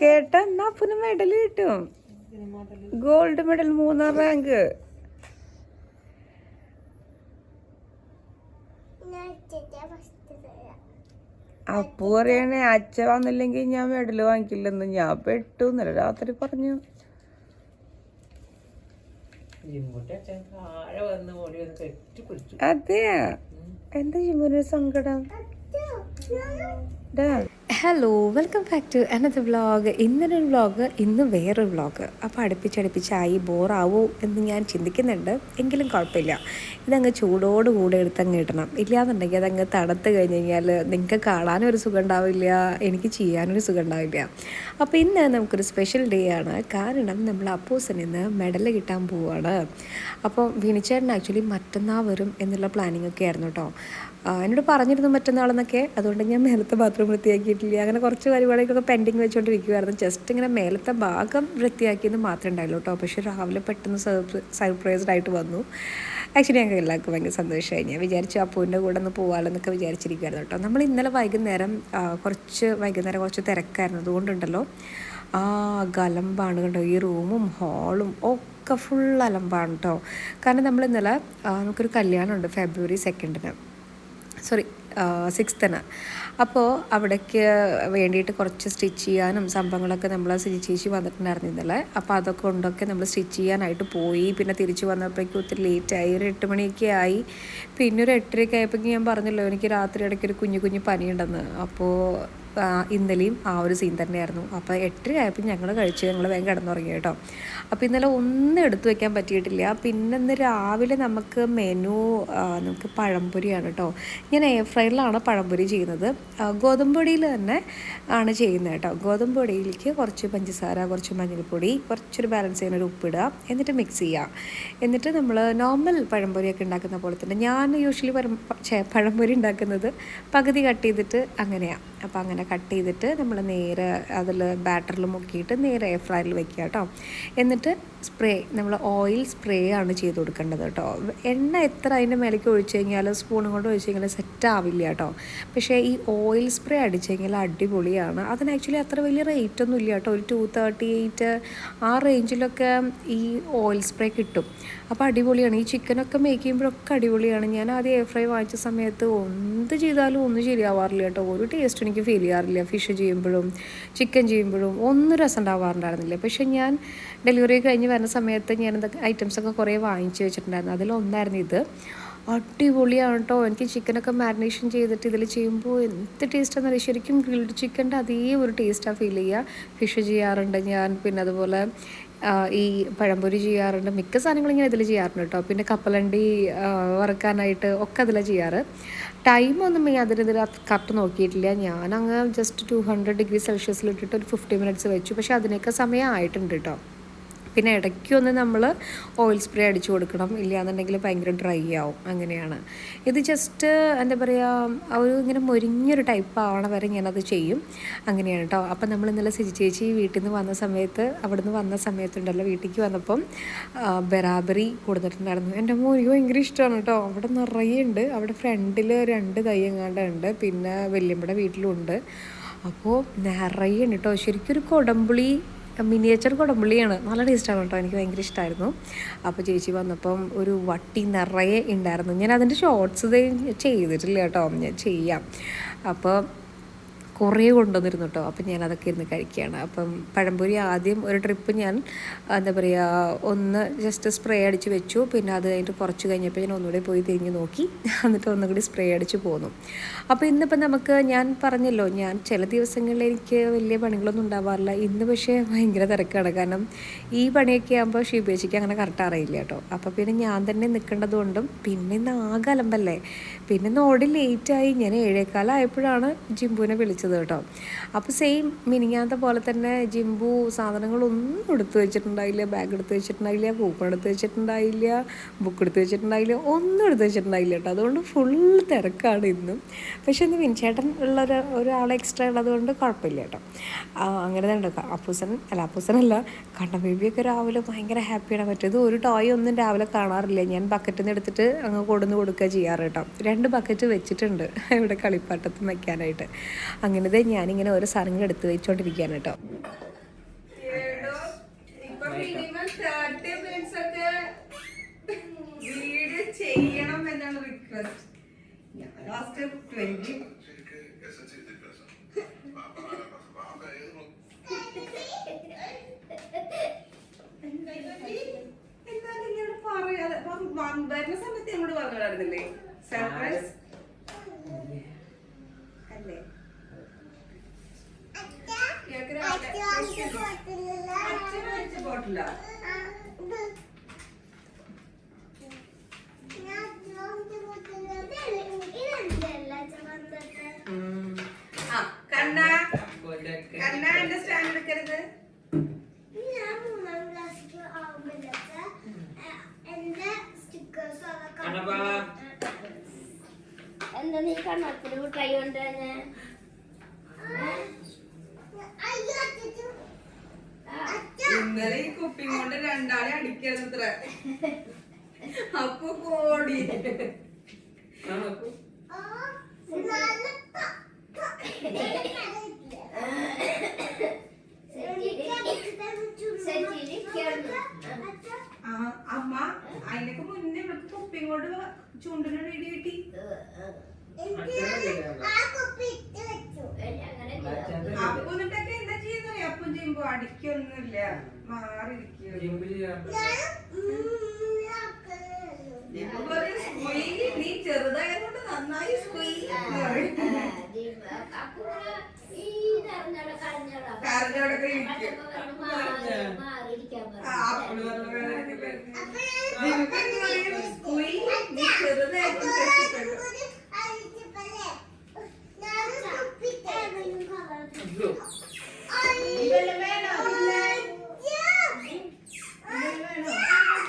കേട്ട എന്നാ അപ്പന് മെഡൽ കിട്ടും. ഗോൾഡ് മെഡൽ മൂന്നാം റാങ്ക് അപ്പു പറയണേ അച്ഛ വന്നില്ലെങ്കിൽ ഞാൻ മെഡൽ വാങ്ങിക്കില്ലെന്ന്. ഞാൻ പെട്ടു ഇന്നലെ രാത്രി പറഞ്ഞു. അതെ എന്താ ജിമ്മിന് സങ്കടം? Hello welcome back to another vlog ഇന്നൊരു വ്ളോഗ് ഇന്ന് വേറൊരു വ്ളോഗ് അപ്പോൾ അടുപ്പിച്ചടുപ്പിച്ചായി ബോറാവോ എന്ന് ഞാൻ ചിന്തിക്കുന്നുണ്ട്. എങ്കിലും കുഴപ്പമില്ല. ഇതങ്ങ് ചൂടോട് കൂടെ എടുത്തങ്ങ് ഇടണം. ഇല്ലാന്നുണ്ടെങ്കിൽ അതങ്ങ് തണുത്ത് കഴിഞ്ഞ് കഴിഞ്ഞാൽ നിങ്ങൾക്ക് കാണാനും ഒരു സുഖം ഉണ്ടാവില്ല എനിക്ക് ചെയ്യാനൊരു സുഖം ഉണ്ടാവില്ല അപ്പോൾ ഇന്ന് നമുക്കൊരു സ്പെഷ്യൽ ഡേ ആണ്. കാരണം നമ്മൾ അപ്പോസിന് ഇന്ന് മെഡൽ കിട്ടാൻ പോവുകയാണ് അപ്പോൾ വിനിച്ചേട്ടൻ ആക്ച്വലി മറ്റന്നാൾ വരും എന്നുള്ള പ്ലാനിങ് ഒക്കെ ആയിരുന്നു കേട്ടോ എന്നോട് പറഞ്ഞിരുന്നു മറ്റന്നാളെന്നൊക്കെ അതുകൊണ്ട് ഞാൻ മേലത്തെ ബാത്റൂം വൃത്തിയാക്കിയിട്ടില്ല. അങ്ങനെ കുറച്ച് പരിപാടികളൊക്കെ പെൻഡിങ് വെച്ചുകൊണ്ടിരിക്കുമായിരുന്നു ജസ്റ്റ് ഇങ്ങനെ മേലത്തെ ഭാഗം വൃത്തിയാക്കിയെന്ന് മാത്രമേ ഉണ്ടായുള്ളൂ കേട്ടോ. പക്ഷേ രാവിലെ പെട്ടെന്ന് സർപ്രൈസ്ഡ് ആയിട്ട് വന്നു. ആക്ച്വലി ഞങ്ങൾക്ക് എല്ലാവർക്കും ഭയങ്കര സന്തോഷമായി. ഞാൻ വിചാരിച്ചു അപ്പൂവിന്റെ കൂടെ ഒന്ന് പോകാമല്ലോ എന്നൊക്കെ വിചാരിച്ചിരിക്കുമായിരുന്നു കേട്ടോ. നമ്മൾ ഇന്നലെ വൈകുന്നേരം കുറച്ച് വൈകുന്നേരം കുറച്ച് തിരക്കായിരുന്നു. അതുകൊണ്ടുണ്ടല്ലോ ആ ഗലമ്പാണ് കണ്ടോ. ഈ റൂമും ഹാളും ഒക്കെ ഫുൾ അലമ്പാണ് കേട്ടോ. കാരണം നമ്മൾ ഇന്നലെ നമുക്കൊരു കല്യാണമുണ്ട് ഫെബ്രുവരി സെക്കൻഡിന് സോറി സിക്സ്ത്തിന് അപ്പോൾ അവിടേക്ക് വേണ്ടിയിട്ട് കുറച്ച് സ്റ്റിച്ച് ചെയ്യാനും സംഭവങ്ങളൊക്കെ നമ്മൾ ചേച്ചി വന്നിട്ടുണ്ടായിരുന്നു ഇന്നലെ. അപ്പോൾ അതൊക്കെ കൊണ്ടൊക്കെ നമ്മൾ സ്റ്റിച്ച് ചെയ്യാനായിട്ട് പോയി. പിന്നെ തിരിച്ച് വന്നപ്പോഴേക്കും ഒത്തിരി ലേറ്റായി ഒരു എട്ട് മണിയൊക്കെ ആയി. പിന്നെ ഒരു എട്ടരയൊക്കെ ആയപ്പോഴേക്കും ഞാൻ പറഞ്ഞല്ലോ എനിക്ക് രാത്രി ഇടയ്ക്ക് ഒരു കുഞ്ഞു കുഞ്ഞു പനിയുണ്ടെന്ന്. അപ്പോൾ ഇന്നലെയും ആ ഒരു സീൻ തന്നെയായിരുന്നു. അപ്പോൾ എട്ടര ആയപ്പോൾ ഞങ്ങൾ കഴിച്ച് ഞങ്ങൾ വേഗം കിടന്നുറങ്ങി കേട്ടോ. അപ്പോൾ ഇന്നലെ ഒന്നും എടുത്തു വെക്കാൻ പറ്റിയിട്ടില്ല. പിന്നെ ഇന്ന് രാവിലെ നമുക്ക് മെനു നമുക്ക് പഴംപൊരിയാണ് കേട്ടോ. ഞാൻ എയർ ഫ്രൈഡിലാണ് പഴംപൊരി ചെയ്യുന്നത്. ഗോതമ്പൊടിയിൽ ഗോതമ്പ് പൊടിയിൽ തന്നെ ആണ് ചെയ്യുന്നത് കേട്ടോ. ഗോതമ്പ് പൊടിയിലേക്ക് കുറച്ച് പഞ്ചസാര കുറച്ച് മഞ്ഞൾപ്പൊടി കുറച്ചൊരു ബാലൻസ് ചെയ്യുന്ന ഒരു ഉപ്പിടുക എന്നിട്ട് മിക്സ് ചെയ്യുക. എന്നിട്ട് നമ്മൾ നോർമൽ പഴംപൊരിയൊക്കെ ഉണ്ടാക്കുന്ന പോലെ തന്നെ ഞാൻ യൂഷ്വലി പഴം പഴംപൊരി ഉണ്ടാക്കുന്നത് പകുതി കട്ട് ചെയ്തിട്ട് അങ്ങനെയാണ് അപ്പോൾ അങ്ങനെ കട്ട് ചെയ്തിട്ട് നമ്മൾ നേരെ അതിൽ ബാറ്ററിൽ മുക്കിയിട്ട് നേരെ എയർ ഫ്രയറിൽ വെക്കുക കേട്ടോ. എന്നിട്ട് സ്പ്രേ നമ്മൾ ഓയിൽ സ്പ്രേ ആണ് ചെയ്ത് കൊടുക്കേണ്ടത് കേട്ടോ. എണ്ണ എത്ര അതിന്റെ മേലേക്ക് ഒഴിച്ചു കഴിഞ്ഞാൽ സ്പൂണും കൊണ്ട് ഒഴിച്ച് കഴിഞ്ഞാൽ സെറ്റ് ആവില്ല കേട്ടോ. പക്ഷേ ഈ ഓയിൽ സ്പ്രേ അടിച്ച് കഴിഞ്ഞാൽ അടിപൊളിയാണ്. അതിന് ആക്ച്വലി അത്ര വലിയ റേറ്റ് ഒന്നും ഇല്ല കേട്ടോ. ഒരു ടു തേർട്ടി എയ്റ്റ് ആ റേഞ്ചിലൊക്കെ ഈ ഓയിൽ സ്പ്രേ കിട്ടും. അപ്പോൾ അടിപൊളിയാണ്. ഈ ചിക്കനൊക്കെ മേക്ക് ചെയ്യുമ്പോഴൊക്കെ അടിപൊളിയാണ്. ഞാൻ ആദ്യം എയർ ഫ്രൈ വാങ്ങിച്ച സമയത്ത് എന്ത് ചെയ്താലും ഒന്നും ശരിയാവാറില്ല കേട്ടോ. ഒരു ടേസ്റ്റ് എനിക്ക് ഫീൽ ചെയ്യാറില്ല ഫിഷ് ചെയ്യുമ്പോഴും ചിക്കൻ ചെയ്യുമ്പോഴും ഒന്നും രസം ഉണ്ടാവാറുണ്ടായിരുന്നില്ല പക്ഷെ ഞാൻ ഡെലിവറി കഴിഞ്ഞ് വരുന്ന സമയത്ത് ഞാൻ എന്തൊക്കെ ഐറ്റംസൊക്കെ കുറേ വാങ്ങിച്ച് വെച്ചിട്ടുണ്ടായിരുന്നു. അതിലൊന്നായിരുന്നു ഇത്. അടിപൊളിയാണ് കേട്ടോ എനിക്ക് ചിക്കനൊക്കെ മാരിനേഷൻ ചെയ്തിട്ട് ഇതിൽ ചെയ്യുമ്പോൾ എന്ത് ടേസ്റ്റാണെന്ന് അറിയാം ശരിക്കും ഗ്രിൽഡ് ചിക്കന്റെ അതേ ഒരു ടേസ്റ്റാണ് ഫീൽ ചെയ്യുക ഫിഷ് ചെയ്യാറുണ്ട് ഞാൻ. പിന്നെ അതുപോലെ ഈ പഴംപൊരി ചെയ്യാറുണ്ട്. മിക്ക സാധനങ്ങളും ഇങ്ങനെ ഇതിൽ ചെയ്യാറുണ്ട് കേട്ടോ പിന്നെ കപ്പലണ്ടി വറുക്കാനായിട്ട് ഒക്കെ അതിലാണ് ചെയ്യാറ്. ടൈമൊന്നും ഈ അതിനെതിരെ കറക്റ്റ് നോക്കിയിട്ടില്ല. ഞാനങ്ങ് ജസ്റ്റ് ടു ഹൺഡ്രഡ് ഡിഗ്രി സെൽഷ്യസിൽ ഇട്ടിട്ട് ഒരു ഫിഫ്റ്റി മിനിറ്റ്സ് വെച്ചു. പക്ഷേ അതിനൊക്കെ സമയം ആയിട്ടുണ്ട് കേട്ടോ പിന്നെ ഇടയ്ക്കൊന്ന് നമ്മൾ ഓയിൽ സ്പ്രേ അടിച്ചു കൊടുക്കണം. ഇല്ലയെന്നുണ്ടെങ്കിൽ ഭയങ്കര ഡ്രൈ ആവും. അങ്ങനെയാണ്. ഇത് ജസ്റ്റ് എന്താ പറയുക ഒരു ഇങ്ങനെ മുരിഞ്ഞൊരു ടൈപ്പ് ആവണ വരെ ഞാനത് ചെയ്യും. അങ്ങനെയാണ് കേട്ടോ അപ്പം നമ്മൾ ഇന്നലെ സിജി ചേച്ചി വീട്ടിൽ നിന്ന് വന്ന സമയത്ത് അവിടെ നിന്ന് വന്ന സമയത്തുണ്ടല്ലോ വീട്ടിലേക്ക് വന്നപ്പം ബറാബറി കൊടുത്തിട്ടുണ്ടായിരുന്നു. എന്റെ മോനിക്ക് ഭയങ്കര ഇഷ്ടമാണ് കേട്ടോ അവിടെ നിറയെ ഉണ്ട്. അവിടെ ഫ്രണ്ടിൽ രണ്ട് തൈ ഉണ്ട്. പിന്നെ വല്യമ്മയുടെ വീട്ടിലുണ്ട് അപ്പോൾ നിറയെ ഉണ്ട് കേട്ടോ ശരിക്കും ഒരു കൊടമ്പുളി മിനിയേച്ചർ കുടമ്പുള്ളിയാണ് നല്ല ടേസ്റ്റാണ് കേട്ടോ. എനിക്ക് ഭയങ്കര ഇഷ്ടമായിരുന്നു അപ്പോൾ ചേച്ചി വന്നപ്പം ഒരു വട്ടി നിറയെ ഉണ്ടായിരുന്നു. ഞാൻ അതിന്റെ ഷോർട്സ് ചെയ്തിട്ടില്ല കേട്ടോ. ഞാൻ ചെയ്യാം. അപ്പോൾ കുറേ കൊണ്ടുവന്നിരുന്നു കേട്ടോ. അപ്പം ഞാൻ അതൊക്കെ ഇരുന്ന് കഴിക്കുകയാണ്. അപ്പം പഴംപൊരി ആദ്യം ഒരു ട്രിപ്പ് ഞാൻ എന്താ പറയുക ഒന്ന് ജസ്റ്റ് സ്പ്രേ അടിച്ച് വെച്ചു. പിന്നെ അത് കഴിഞ്ഞിട്ട് കുറച്ച് കഴിഞ്ഞപ്പോൾ ഞാൻ ഒന്നുകൂടി പോയി തിരിഞ്ഞ് നോക്കി. എന്നിട്ട് ഒന്നും കൂടി സ്പ്രേ അടിച്ച് പോന്നു. അപ്പോൾ ഇന്നിപ്പം നമുക്ക് ഞാൻ പറഞ്ഞല്ലോ ഞാൻ ചില ദിവസങ്ങളിൽ എനിക്ക് വലിയ പണികളൊന്നും ഉണ്ടാവാറില്ല. ഇന്ന് പക്ഷേ ഭയങ്കര തിരക്കാണ്. കാരണം ഈ പണിയൊക്കെ ആകുമ്പോൾ ഷീബേച്ചിക്ക് അങ്ങനെ കറക്റ്റ് അറിയില്ല കേട്ടോ. അപ്പോൾ പിന്നെ ഞാൻ തന്നെ നിൽക്കേണ്ടതുകൊണ്ടും പിന്നെ ഇന്ന് ആകെ അലമ്പല്ലേ? പിന്നെ നോടി ലേറ്റായി. ഞാൻ ഏഴേക്കാലായപ്പോഴാണ് ജിംബുവിനെ വിളിച്ചത് കേട്ടോ. അപ്പോൾ സെയിം മിനിങ്ങാത്ത പോലെ തന്നെ ജിംബു സാധനങ്ങളൊന്നും എടുത്ത് വെച്ചിട്ടുണ്ടായില്ല. ബാഗ് എടുത്ത് വെച്ചിട്ടുണ്ടായില്ല. കൂപ്പൺ എടുത്ത് വെച്ചിട്ടുണ്ടായില്ല. ബുക്ക് എടുത്ത് വെച്ചിട്ടുണ്ടായില്ല. ഒന്നും എടുത്ത് വെച്ചിട്ടുണ്ടായില്ല കേട്ടോ. അതുകൊണ്ട് ഫുൾ തിരക്കാണ് ഇന്നും. പക്ഷെ ഇന്ന് വിൻചേട്ടൻ ഉള്ള ഒരു ഒരാൾ എക്സ്ട്രാ ഉള്ളതുകൊണ്ട് കുഴപ്പമില്ല കേട്ടോ. അങ്ങനെ തന്നെ ഉണ്ടോ അപ്പൂസൻ അല്ല അപ്പൂസനല്ല കണ്ണ ബേബിയൊക്കെ രാവിലെ ഭയങ്കര ഹാപ്പിയാണ് പറ്റിയത് ഒരു ടോയ് ഒന്നും രാവിലെ കാണാറില്ല. ഞാൻ ബക്കറ്റിൽ നിന്ന് എടുത്തിട്ട് അങ്ങ് കൊടുന്ന് കൊടുക്കുക ചെയ്യാറ് കേട്ടോ. രണ്ട് ബക്കറ്റ് വെച്ചിട്ടുണ്ട്. ഇവിടെ കളിപ്പാട്ടത്ത് വയ്ക്കാനായിട്ട് അങ്ങനത്തെ ഞാനിങ്ങനെ ഓരോ സാധനങ്ങൾ എടുത്ത് വെച്ചുകൊണ്ടിരിക്കുകയാണ് കേട്ടോ. ചെയ്യണം എന്നാണ് റിക്വസ്റ്റ് ഞാൻ ലാസ്റ്റ് പറയാതെ വരുന്ന സമയത്ത് എന്നോട് പറഞ്ഞോടായിരുന്നില്ലേ സർപ്രൈസ് അല്ലേ അച്ഛൻ മേടിച്ച ബോട്ടിലാ ഉം. എന്താ നീ കണ്ണത്തിന് കൈ കൊണ്ടുവന്നെ ഇന്നലെ ഈ കുപ്പിയും കൊണ്ട് രണ്ടാളെ അടിക്കരുത്ര അപ്പൊ കോടി. അമ്മ അതിനൊക്കെ മുന്നേ നമുക്ക് കുപ്പിയും കൊണ്ട് ചൂണ്ടിനോട് ഇടി കിട്ടി. അപ്പൊ എന്നിട്ടൊക്കെ എന്താ ചെയ്യുന്നറിയ? അപ്പം ചെയ്യുമ്പോ അടിക്കൊന്നുമില്ല. മാറിയിരിക്കും ജിമ്പ് ചെയ്യാൻ ഇപ്പൊ പറയും, "സ്ക്വീ, നീ ചെറുതായതുകൊണ്ട് നന്നായി. കരഞ്ഞോടൊക്കെ ഇരിക്കും ആ, അപ്പൾ പറഞ്ഞ വേദനയൊക്കെ വരുന്നു. ജിമ്പ് എന്ത് പറയും? "സ്ക്വീ, നീ ചെറുതായതുകൊണ്ട് കഷ്ടപ്പെട്ടു." അയ്യോ. ഇതെല്ലാം വേണോ?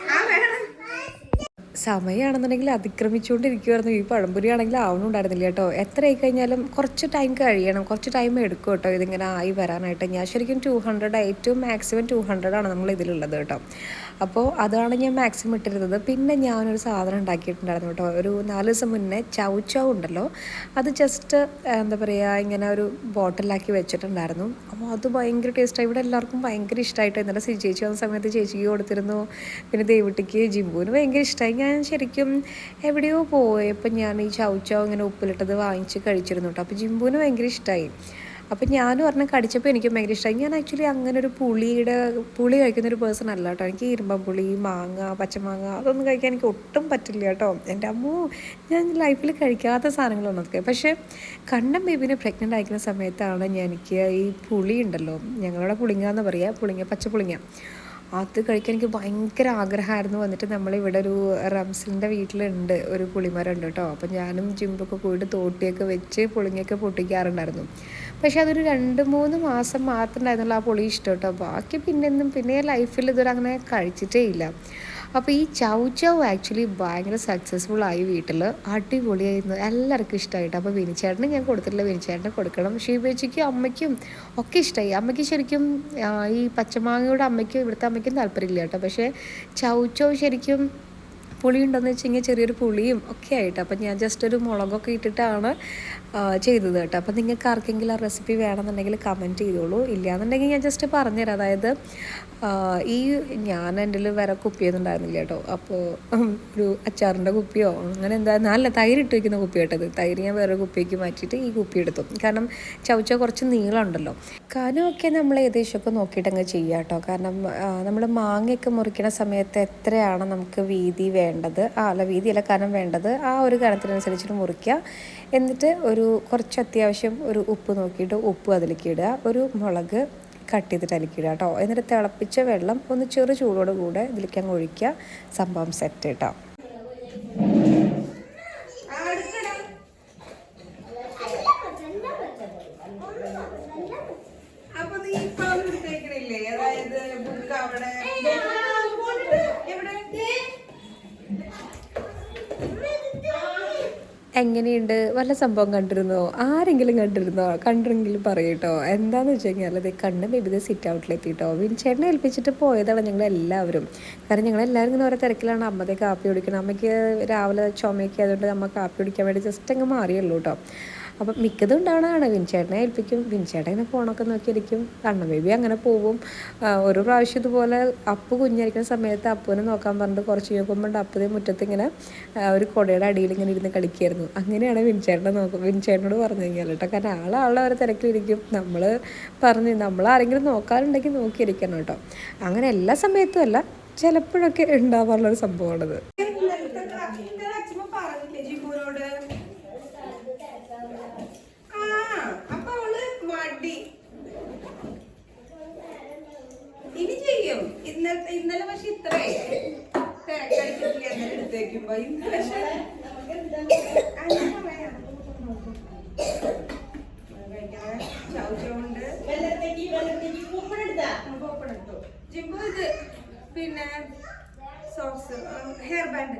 ആ, വേണം. സമയമാണെന്നുണ്ടെങ്കിൽ അതിക്രമിച്ചുകൊണ്ടിരിക്കുമായിരുന്നു ഈ പഴംപൊരി ആണെങ്കിൽ ആവണുണ്ടായിരുന്നില്ല കേട്ടോ. എത്ര ആയി കഴിഞ്ഞാലും കുറച്ച് ടൈം കഴിയണം. കുറച്ച് ടൈം എടുക്കും കേട്ടോ. ഇതിങ്ങനെ ആയി വരാനായിട്ട്. ഞാൻ ശരിക്കും ടു ഹൺഡ്രഡ് ഏറ്റവും മാക്സിമം ടു ഹൺഡ്രഡ് ആണ് നമ്മൾ ഇതിലുള്ളത് കേട്ടോ. അപ്പോൾ അതാണ് ഞാൻ മാക്സിമം ഇട്ടിരുന്നത്. പിന്നെ ഞാനൊരു സാധനം ഉണ്ടാക്കിയിട്ടുണ്ടായിരുന്നു കേട്ടോ. ഒരു നാല് ദിവസം മുന്നേ ചൗ ചൗ ഉണ്ടല്ലോ. അത് ജസ്റ്റ് എന്താ പറയുക ഇങ്ങനെ ഒരു ബോട്ടിലാക്കി വെച്ചിട്ടുണ്ടായിരുന്നു. അപ്പോൾ അത് ഭയങ്കര ടേസ്റ്റായി ഇവിടെ എല്ലാവർക്കും ഭയങ്കര ഇഷ്ടമായിട്ട് ഇന്നലെ ചേച്ചി വന്ന സമയത്ത് ചേച്ചിക്ക് കൊടുത്തിരുന്നു. പിന്നെ ദേവിട്ടിക്ക് ജിമ്പുവിന് ഭയങ്കര ഇഷ്ടമായി ഞാൻ ശരിക്കും എവിടെയോ പോയപ്പോൾ ഞാൻ ഈ ചൗ ചൗ ഇങ്ങനെ ഉപ്പിലിട്ടത് വാങ്ങിച്ച് കഴിച്ചിരുന്നു കേട്ടോ. അപ്പോൾ ജിമ്പുവിന് ഭയങ്കര ഇഷ്ടമായി അപ്പം ഞാനും പറഞ്ഞാൽ കടിച്ചപ്പോൾ എനിക്ക് ഭയങ്കര ഇഷ്ടമായി ഞാൻ ആക്ച്വലി അങ്ങനെ ഒരു പുളിയുടെ പുളി കഴിക്കുന്ന ഒരു പേഴ്സൺ അല്ല കേട്ടോ. എനിക്ക് ഇരുമ്പമ്പുളി മാങ്ങ പച്ചമാങ്ങ അതൊന്നും കഴിക്കാൻ എനിക്ക് ഒട്ടും പറ്റില്ല കേട്ടോ. എന്റെ അമ്മോ ഞാൻ ലൈഫിൽ കഴിക്കാത്ത സാധനങ്ങളാണ് അതൊക്കെ. പക്ഷേ കണ്ണൻ ബേബിനെ പ്രഗ്നന്റ് ആയിരിക്കുന്ന സമയത്താണ് ഞാൻ എനിക്ക് ഈ പുളി ഉണ്ടല്ലോ. ഞങ്ങളുടെ പുളിങ്ങ എന്ന് പറയുക പുളിങ്ങ പച്ച പുളിങ്ങ. അത് കഴിക്കാൻ എനിക്ക് ഭയങ്കര ആഗ്രഹമായിരുന്നു. വന്നിട്ട് നമ്മളിവിടെ ഒരു റംസിന്റെ വീട്ടിലുണ്ട്. ഒരു പുളിമരം ഉണ്ട് കേട്ടോ. അപ്പം ഞാനും ജിമ്പൊക്കെ പോയിട്ട് തോട്ടിയൊക്കെ വെച്ച് പുളിങ്ങയൊക്കെ പൊട്ടിക്കാറുണ്ടായിരുന്നു. പക്ഷെ അതൊരു രണ്ട് മൂന്ന് മാസം മാത്രം ഉണ്ടായിരുന്നുള്ളൂ ആ പൊളി ഇഷ്ടം കേട്ടോ ബാക്കി പിന്നെന്നും പിന്നെ ലൈഫിൽ ഇതുവരെ അങ്ങനെ കഴിച്ചിട്ടേ ഇല്ല. അപ്പോൾ ഈ ചൗ ചൗ ആക്ച്വലി ഭയങ്കര സക്സസ്ഫുൾ ആയി വീട്ടിൽ. അടിപൊളിയായിരുന്നു. എല്ലാവർക്കും ഇഷ്ടമായിട്ട്. അപ്പോൾ വിനിച്ചേട്ടന് ഞാൻ കൊടുത്തിട്ടില്ല. വിനിച്ചേട്ടന് കൊടുക്കണം. ഷീബേച്ചിക്കും അമ്മയ്ക്കും ഒക്കെ ഇഷ്ടമായി. അമ്മയ്ക്ക് ശരിക്കും ഈ പച്ചമാങ്ങയുടെ അമ്മയ്ക്കും ഇവിടുത്തെ അമ്മയ്ക്കും താല്പര്യമില്ല കേട്ടോ. പക്ഷേ ചൗ ചൗ ശരിക്കും പുളി ഉണ്ടെന്ന് വെച്ച് കഴിഞ്ഞാൽ ചെറിയൊരു പുളിയും ഒക്കെ ആയിട്ട്. അപ്പം ഞാൻ ജസ്റ്റ് ഒരു മുളകൊക്കെ ഇട്ടിട്ടാണ് ചെയ്തത് കേട്ടോ. അപ്പം നിങ്ങൾക്ക് ആർക്കെങ്കിലും ആ റെസിപ്പി വേണമെന്നുണ്ടെങ്കിൽ കമന്റ് ചെയ്തോളൂ. ഇല്ലയെന്നുണ്ടെങ്കിൽ ഞാൻ ജസ്റ്റ് പറഞ്ഞുതരാം. അതായത് ഈ ഞാൻ എന്റെ വേറെ കുപ്പിയൊന്നും ഉണ്ടായിരുന്നില്ല കേട്ടോ. അപ്പോൾ ഒരു അച്ചാറിന്റെ കുപ്പിയോ അങ്ങനെ എന്താ നല്ല തൈര് ഇട്ട് വയ്ക്കുന്ന കുപ്പി കേട്ടത്. തൈര് ഞാൻ വേറെ കുപ്പിക്ക് മാറ്റിയിട്ട് ഈ കുപ്പി എടുത്തു. കാരണം ചവച്ച കുറച്ച് നീളമുണ്ടല്ലോ. കനമൊക്കെ നമ്മൾ ഏകദേശമൊക്കെ നോക്കിയിട്ട് അങ്ങ് ചെയ്യാം കേട്ടോ. കാരണം നമ്മൾ മാങ്ങയൊക്കെ മുറിക്കുന്ന സമയത്ത് എത്രയാണ് നമുക്ക് വീതി വേണ്ടത്? ആ അല്ല വീതിയല്ല കനം വേണ്ടത്? ആ ഒരു കനത്തിനനുസരിച്ചിട്ട് മുറിക്കുക. എന്നിട്ട് ഒരു കുറച്ച് അത്യാവശ്യം ഒരു ഉപ്പ് നോക്കിയിട്ട് ഉപ്പ് അതിലേക്ക് ഇടുക. ഒരു മുളക് കട്ട് ചെയ്തിട്ട് അലക്കിയിടുക കേട്ടോ. എന്നിട്ട് തിളപ്പിച്ച വെള്ളം ഒന്ന് ചെറു ചൂടോട് കൂടെ ഇതിലേക്ക് അങ്ങ് ഒഴിക്കുക. സംഭവം സെറ്റ് കേട്ടോ ആ, എടുക്കടാ. അപ്പൊ നീ ഇപ്പൊ കൊടുത്തേക്കണില്ലേ അതായത് ബുക്ക് അവിടെ എവിടെ എങ്ങനെയുണ്ട്? വല്ല സംഭവം കണ്ടിരുന്നോ? ആരെങ്കിലും കണ്ടിരുന്നോ? കണ്ടിരുന്നെങ്കിലും പറയൂട്ടോ. എന്താണെന്ന് വെച്ച് കഴിഞ്ഞാൽ അത് കണ്ണ് ബേബി സിറ്റ് ഔട്ടിലെത്തിട്ടോ വിൻചേട്ടനെ ഏൽപ്പിച്ചിട്ട് പോയതാണ് ഞങ്ങൾ എല്ലാവരും കാരണം ഞങ്ങളെല്ലാവരും ഇങ്ങനെ ഓരോ തിരക്കിലാണ്. അമ്മത്തെ കാപ്പി കുടിക്കണം. അമ്മയ്ക്ക് രാവിലെ ചുമയൊക്കെ ആയതുകൊണ്ട് അമ്മ കാപ്പി കുടിക്കാൻ വേണ്ടി ജസ്റ്റ് അങ്ങ് മാറിയുള്ളൂ കേട്ടോ അപ്പം മിക്കതും ഉണ്ടാവണതാണ്. വിൻചേട്ടനെ ഏൽപ്പിക്കും. വിൻചേട്ടൻ ഇങ്ങനെ ഫോണൊക്കെ നോക്കിയിരിക്കും. കണ്ണ ബേബി അങ്ങനെ പോവും. ഒരു പ്രാവശ്യം ഇതുപോലെ അപ്പു കുഞ്ഞിരിക്കുന്ന സമയത്ത് അപ്പുവിനെ നോക്കാൻ പറഞ്ഞിട്ട് കുറച്ച് നോക്കുമ്പോൾ അപ്പുതേ മുറ്റത്ത് ഇങ്ങനെ ഒരു കൊടയുടെ അടിയിൽ ഇങ്ങനെ ഇരുന്ന് കളിക്കായിരുന്നു. അങ്ങനെയാണ് വിൻചേട്ടനെ നോക്കും വിൻചേട്ടനോട് പറഞ്ഞു കഴിഞ്ഞാൽ കേട്ടോ. കാരണം ആളാളെ അവരെ തിരക്കിലിരിക്കും. നമ്മൾ പറഞ്ഞു നമ്മൾ ആരെങ്കിലും നോക്കാറുണ്ടെങ്കിൽ നോക്കിയിരിക്കണം കേട്ടോ. അങ്ങനെ എല്ലാ സമയത്തും അല്ല ചിലപ്പോഴൊക്കെ ഉണ്ടാവാറുള്ളൊരു സംഭവമാണത് പറഞ്ഞില്ലേ ജിബുനോട് ആ അപ്പൊ അവൾ മടി ഇനി ചെയ്യും ഇന്നലെ ഇന്നലെ പക്ഷെ ഇത്രേ. തിരക്കടിച്ചിട്ടില്ല അങ്ങനെ എടുത്തേക്കുമ്പോ. ഇന്ന് പക്ഷെ ചൗച്ചൗണ്ട് എടുത്തു? ജിംബു ഇത് പിന്നെ സോക്സ് ഹെയർ ബാൻഡ്.